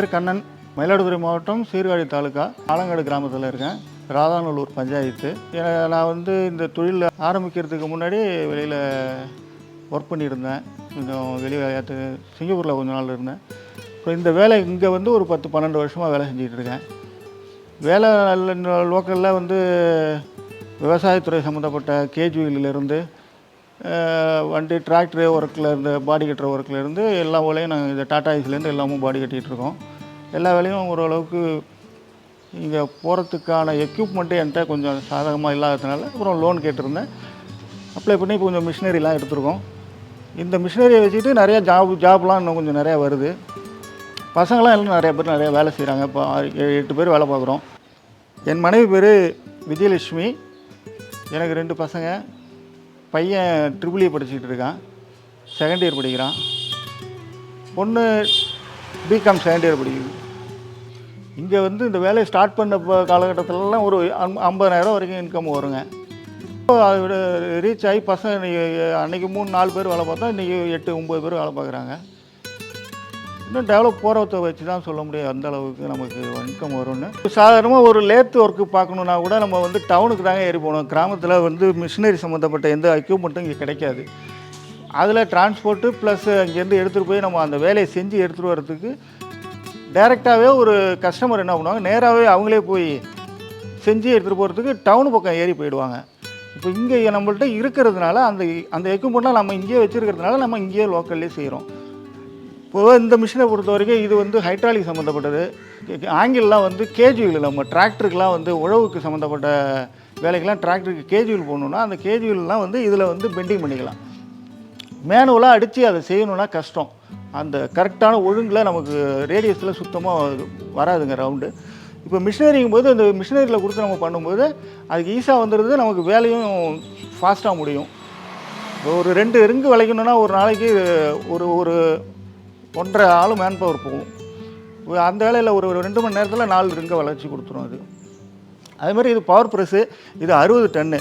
பேர் கண்ணன். மயிலாடுதுறை மாவட்டம் சீர்காழி தாலுக்கா ஆலங்காடு கிராமத்தில் இருக்கேன். ராதாநல்லூர் பஞ்சாயத்து. நான் வந்து இந்த தொழில் ஆரம்பிக்கிறதுக்கு முன்னாடி வெளியில் ஒர்க் பண்ணியிருந்தேன். கொஞ்சம் வெளி விளையாட்டு சிங்கப்பூரில் கொஞ்ச நாள் இருந்தேன். இப்போ இந்த வேலை இங்கே வந்து ஒரு பத்து பன்னெண்டு வருஷமாக வேலை செஞ்சிகிட்ருக்கேன் வேலை லோக்கலில் வந்து விவசாயத்துறை சம்மந்தப்பட்ட கேஜுவிலிருந்து வண்டி டிராக்டர் ஒர்க்கில் பாடி கட்டுற ஒர்க்கில் இருந்து எல்லா வேலையும் நாங்கள் இந்த டாடா ஐஸ்லேருந்து எல்லாமும் பாடி கட்டிகிட்டு இருக்கோம். எல்லா வேலையும் ஓரளவுக்கு இங்கே போகிறதுக்கான எக்யூப்மெண்ட்டு என்கிட்ட கொஞ்சம் சாதகமாக இல்லாததுனால அப்புறம் லோன் கேட்டிருந்தேன். அப்ளை பண்ணி இப்போ கொஞ்சம் மிஷினரிலாம் எடுத்திருக்கோம். இந்த மிஷினரியை வச்சுட்டு நிறையா ஜாப் ஜாப்லாம் இன்னும் கொஞ்சம் நிறையா வருது. பசங்களாம் எல்லாம் நிறைய பேர் நிறையா வேலை செய்கிறாங்க இப்போ எட்டு பேர் வேலை பார்க்குறோம். என் மனைவி பேர் விஜயலட்சுமி. எனக்கு ரெண்டு பசங்க. பையன் ட்ரிபிள் இ படிச்சுக்கிட்டு இருக்கான். செகண்ட் இயர் படிக்கிறான். பொண்ணு பிகாம் செகண்ட் இயர் படிக்குது. இங்கே வந்து இந்த வேலையை ஸ்டார்ட் பண்ண ப- காலகட்டத்திலலாம் ஒரு ஐம்பதாயிரம் வரைக்கும் இன்கம் வருங்க. இப்போ அதை ரீச் ஆகி பசங்க இன்றைக்கி அன்றைக்கி மூணு நாலு பேர் வேலை பார்த்தா இன்றைக்கி எட்டு ஒம்பது பேர் வேலை பார்க்குறாங்க. இன்னும் டெவலப் போகிறத வச்சு தான் சொல்ல முடியும் அந்த அளவுக்கு நமக்கு இன்கம் வரும்னு. சாதாரணமாக ஒரு லேத் ஒர்க்கு பார்க்கணுன்னா கூட நம்ம வந்து டவுனுக்கு தாங்க ஏறி போகணும். கிராமத்தில் வந்து மிஷினரி சம்மந்தப்பட்ட எந்த எக்யூப்மெண்ட்டும் இங்கே கிடைக்காது. அதில் டிரான்ஸ்போர்ட்டு ப்ளஸ் அங்கேருந்து எடுத்துகிட்டு போய் நம்ம அந்த வேலையை செஞ்சு எடுத்துகிட்டு வரதுக்கு டைரெக்டாகவே ஒரு கஸ்டமர் என்ன பண்ணுவாங்க? நேராகவே அவங்களே போய் செஞ்சு எடுத்துகிட்டு போகிறதுக்கு டவுன் பக்கம் ஏறி போயிடுவாங்க. இப்போ இங்கே நம்மள்ட்ட இருக்கிறதுனால அந்த அந்த எக்யூப்மெண்ட்லாம் நம்ம இங்கேயே வச்சுருக்கிறதுனால நம்ம இங்கேயே லோக்கல்லே செய்கிறோம் இப்போது இந்த மிஷினை பொறுத்த வரைக்கும் இது வந்து ஹைட்ராலிக் சம்மந்தப்பட்டது. ஆங்கிள்லாம் வந்து கேஜுவில் நம்ம டிராக்டருக்குலாம் வந்து உழவுக்கு சம்மந்தப்பட்ட வேலைக்கெல்லாம் டிராக்டருக்கு கேஜுவில் போகணுன்னா அந்த கேஜுவில்லாம் வந்து இதில் வந்து பெண்டிங் பண்ணிக்கலாம். மேனுவலாக அடித்து அதை செய்யணுன்னா கஷ்டம். அந்த கரெக்டான ஒழுங்கில் நமக்கு ரேடியஸில் சுத்தமாக வராதுங்க ரவுண்டு இப்போ மிஷினரிங்கும் போது அந்த மிஷினரியில் கொடுத்து நம்ம பண்ணும்போது அதுக்கு ஈஸியாக வந்துடுது நமக்கு வேலையும் ஃபாஸ்ட்டாக முடியும். ஒரு ரெண்டு ரிங்கு விளைக்கணுன்னா ஒரு நாளைக்கு ஒரு ஒரு ஒன்றரை ஆள் மேன் பவர் போகும். அந்த வேலையில் ஒரு ஒரு ரெண்டு மணி நேரத்தில் நாலு ரிங்கை வளர்ச்சி கொடுத்துரும் அது. அதே மாதிரி இது பவர் ப்ரெஸ்ஸு இது அறுபது டன்னு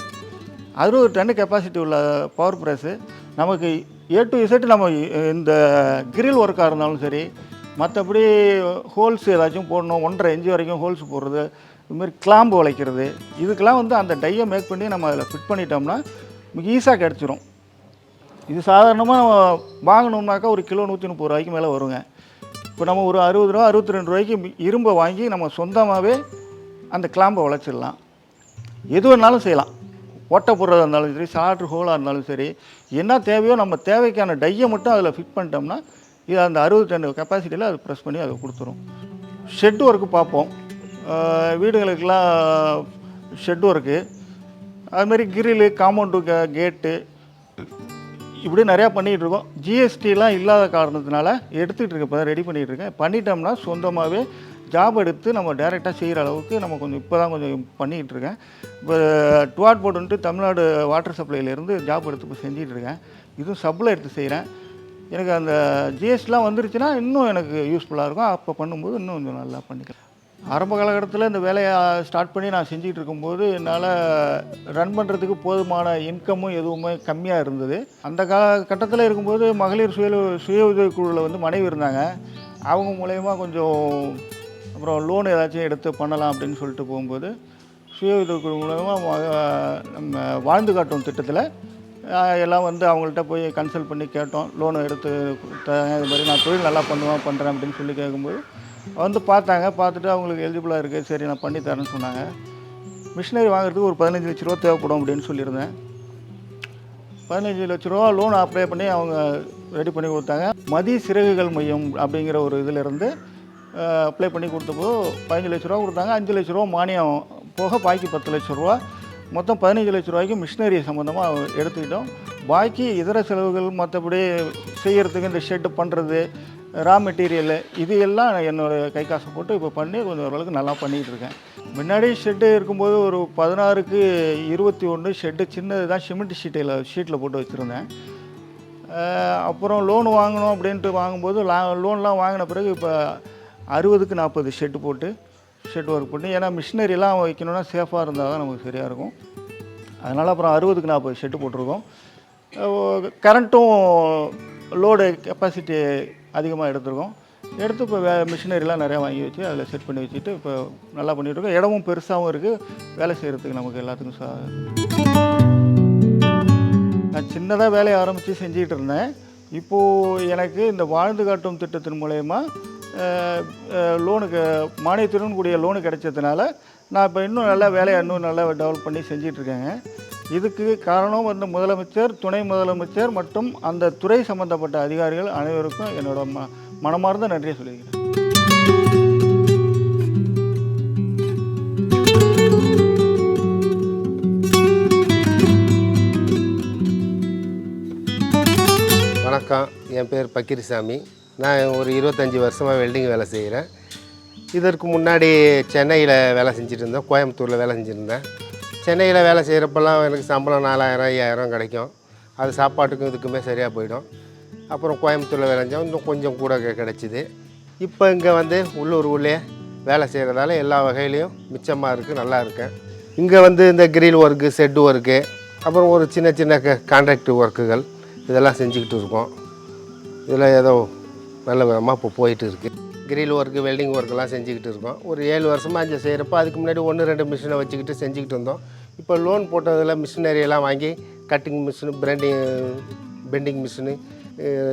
அறுபது டன்னு கெப்பாசிட்டி உள்ள பவர் ப்ரெஸ்ஸு நமக்கு ஏ டு இசட் நம்ம இந்த கிரில் ஒர்க்காக இருந்தாலும் சரி மற்றபடி ஹோல்ஸ் ஏதாச்சும் போடணும் ஒன்றரை இன்ச்சு வரைக்கும் ஹோல்ஸ் போடுறது இதுமாரி கிளாம்பு உழைக்கிறது இதுக்கெல்லாம் வந்து அந்த டையை மேக் பண்ணி நம்ம அதில் ஃபிட் பண்ணிட்டோம்னா நமக்கு ஈஸியாக கிடச்சிரும். இது சாதாரணமாக வாங்கணும்னாக்கா ஒரு கிலோ நூற்றி முப்பது ரூபாய்க்கு மேலே வருங்க. இப்போ நம்ம ஒரு அறுபது ரூபா அறுபத்தி ரெண்டு ரூபாய்க்கு இரும்பை வாங்கி நம்ம சொந்தமாகவே அந்த கிளாம்பை உழைச்சிடலாம் எது வேணாலும் செய்யலாம். ஓட்டை போடுறதா இருந்தாலும் சரி சாட்ரு ஹோலாக இருந்தாலும் சரி என்ன தேவையோ நம்ம தேவைக்கான டையை மட்டும் அதில் ஃபிட் பண்ணிட்டோம்னா இது அந்த அறுபத்தி ரெண்டு கெப்பாசிட்டியில் அது ப்ரெஸ் பண்ணி அதை கொடுத்துரும். ஷெட் ஒர்க்கு பார்ப்போம். வீடுகளுக்கெல்லாம் ஷெட் ஒர்க்கு அதுமாரி கிரில்லு காம்பவுண்டு கேட்டு இப்படி நிறையா பண்ணிகிட்டு இருக்கோம். ஜிஎஸ்டிலாம் இல்லாத காரணத்தினால எடுத்துகிட்டு இருக்கேன் இப்போ ரெடி பண்ணிகிட்டு இருக்கேன். பண்ணிட்டோம்னா சொந்தமாகவே ஜாப் எடுத்து நம்ம டைரெக்டாக செய்கிற அளவுக்கு நம்ம கொஞ்சம் இப்போ தான் கொஞ்சம் பண்ணிக்கிட்டு இருக்கேன். இப்போ டுவாட் போர்டுன்ட்டு தமிழ்நாடு வாட்டர் சப்ளைலேருந்து ஜாப் எடுத்து இப்போ செஞ்சிகிட்ருக்கேன் இருக்கேன். இதுவும் சப்ளை எடுத்து செய்கிறேன் எனக்கு அந்த ஜிஎஸ்டிலாம் வந்துருச்சுன்னா இன்னும் எனக்கு யூஸ்ஃபுல்லாக இருக்கும். அப்போ பண்ணும்போது இன்னும் கொஞ்சம் நல்லா பண்ணிக்கலாம். ஆரம்ப காலகட்டத்தில் இந்த வேலையை ஸ்டார்ட் பண்ணி நான் செஞ்சுட்டு இருக்கும்போது என்னால் ரன் பண்ணுறதுக்கு போதுமான இன்கமும் எதுவுமே கம்மியாக இருந்தது. அந்த காலகட்டத்தில் இருக்கும்போது மகளிர் சுய சுய உதவி குழுவில் வந்து மனைவி இருந்தாங்க. அவங்க மூலயமா கொஞ்சம் அப்புறம் லோன் ஏதாச்சும் எடுத்து பண்ணலாம் அப்படின்னு சொல்லிட்டு போகும்போது சுய உதவி குழு மூலமாக நம்ம வாழ்ந்து காட்டும் திட்டத்தில் எல்லாம் வந்து அவங்கள்ட்ட போய் கன்சல்ட் பண்ணி கேட்டோம். லோன் எடுத்து கொடுத்தாங்க இது மாதிரி நான் தொழில் நல்லா பண்ணுவேன் பண்ணுறேன் அப்படின்னு சொல்லி கேட்கும்போது வந்து பார்த்தாங்க பார்த்துட்டு அவங்களுக்கு எலிஜிபிளாக இருக்குது சரி நான் பண்ணி தரேன்னு சொன்னாங்க. மிஷினரி வாங்குறதுக்கு ஒரு பதினஞ்சு லட்ச ரூபா தேவைப்படும் அப்படின்னு சொல்லியிருந்தேன். பதினஞ்சு லட்ச ரூபா லோன் அப்ளை பண்ணி அவங்க ரெடி பண்ணி கொடுத்தாங்க. மதி சிறகுகள் மையம் அப்படிங்கிற ஒரு இதிலிருந்து அப்ளை பண்ணி கொடுத்தப்போ பதினஞ்சு லட்ச ரூபா கொடுத்தாங்க. அஞ்சு லட்ச ரூபா மானியம் போக பாக்கி பத்து லட்ச ரூபா. மொத்தம் பதினஞ்சு லட்ச ரூபாய்க்கு மிஷினரி சம்மந்தமாக எடுத்துக்கிட்டோம். பாக்கி இதர செலவுகள் மற்றபடி செய்கிறதுக்கு இந்த ஷெட்டு பண்ணுறது ரா மெட்டீரியலு இது எல்லாம் என்னோடய கை காசை போட்டு இப்போ பண்ணி கொஞ்சம் ஓரளவுக்கு நல்லா பண்ணிகிட்டு இருக்கேன் முன்னாடி ஷெட்டு இருக்கும்போது ஒரு பதினாறுக்கு இருபத்தி ஒன்று ஷெட்டு சின்னது தான் சிமெண்ட் ஷீட்டில் ஷீட்டில் போட்டு வச்சுருந்தேன். அப்புறம் லோன் வாங்கணும் அப்படின்ட்டு வாங்கும்போது லா லோன்லாம் வாங்கின பிறகு இப்போ அறுபதுக்கு நாற்பது ஷெட்டு போட்டு ஷெட் ஒர்க் பண்ணி ஏன்னா மிஷினரிலாம் வைக்கணும்னா சேஃபாக இருந்தால் தான் நமக்கு சரியாக இருக்கும். அதனால் அப்புறம் அறுபதுக்கு நாற்பது ஷெட்டு போட்டிருக்கோம். கரண்ட்டும் லோடு கெப்பாசிட்டி அதிகமாக எடுத்திருக்கோம். எடுத்து இப்போ வே மிஷினரிலாம் நிறையா வாங்கி வச்சு அதில் செட் பண்ணி வச்சுட்டு இப்போ நல்லா பண்ணிகிட்டு இருக்கோம் இடமும் பெருசாகவும் இருக்குது வேலை செய்கிறதுக்கு நமக்கு எல்லாத்துக்கும் சா நான் சின்னதாக வேலையை ஆரம்பித்து செஞ்சுக்கிட்டு இருந்தேன். இப்போது எனக்கு இந்த வாழ்ந்து காட்டும் திட்டத்தின் மூலயமா லோனுக்கு மானியத்துடன் கூடிய லோனு கிடைச்சதுனால நான் இப்போ இன்னும் நல்லா வேலையை இன்னும் நல்லா டெவலப் பண்ணி செஞ்சிகிட்ருக்கேங்க இதுக்கு காரணம் வந்து முதலமைச்சர் துணை முதலமைச்சர் மற்றும் அந்த துறை சம்பந்தப்பட்ட அதிகாரிகள் அனைவருக்கும் என்னோட ம மனமார்ந்த நன்றியை சொல்லிக்கிறேன். வணக்கம். என் பேர் பக்கீர்சாமி. நான் ஒரு இருபத்தஞ்சி வருஷமாக வெல்டிங் வேலை செய்கிறேன். இதற்கு முன்னாடி சென்னையில் வேலை செஞ்சுட்டு இருந்தேன். கோயம்புத்தூரில் வேலை செஞ்சுருந்தேன் சென்னையில் வேலை செய்கிறப்பெல்லாம் எனக்கு சம்பளம் நாலாயிரம் ஐயாயிரம் கிடைக்கும். அது சாப்பாட்டுக்கும் இதுக்குமே சரியாக போயிடும். அப்புறம் கோயம்புத்தூரில் விளைஞ்சோம் இன்னும் கொஞ்சம் கூட கிடச்சிது. இப்போ இங்கே வந்து உள்ளூர் உள்ளே வேலை செய்கிறதால எல்லா வகையிலையும் மிச்சமாக இருக்குது நல்லா இருக்கேன் இங்கே வந்து இந்த கிரில் ஒர்க்கு செட்டு ஒர்க்கு அப்புறம் ஒரு சின்ன சின்ன க கான்ட்ராக்ட் ஒர்க்குகள் இதெல்லாம் செஞ்சுக்கிட்டு இருக்கோம். இதில் ஏதோ நல்ல விதமாக இப்போ போயிட்டு இருக்குது கிரில் ஒர்க்கு வெல்டிங் ஒர்க்கெல்லாம் செஞ்சுக்கிட்டு இருக்கோம். ஒரு ஏழு வருஷமாக அஞ்சு செய்கிறப்ப அதுக்கு முன்னாடி ஒன்று ரெண்டு மிஷினை வச்சுக்கிட்டு செஞ்சுக்கிட்டு இருந்தோம். இப்போ லோன் போட்டதில் மிஷினரி எல்லாம் வாங்கி cutting machine bending bending machine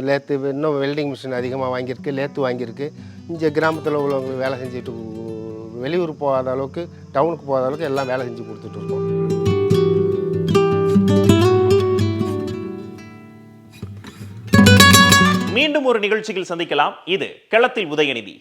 lathe இன்னும் வெல்டிங் மிஷின் அதிகமாக வாங்கியிருக்கு லேத்து வாங்கியிருக்கு. இங்கே கிராமத்தில் உள்ளவங்க வேலை செஞ்சுட்டு வெளியூர் போகாத அளவுக்கு டவுனுக்கு போகாத அளவுக்கு எல்லாம் வேலை செஞ்சு கொடுத்துட்டு இருக்கோம். மீண்டும் ஒரு நிகழ்ச்சியில் சந்திக்கலாம். இது களத்தில் உதயநிதி.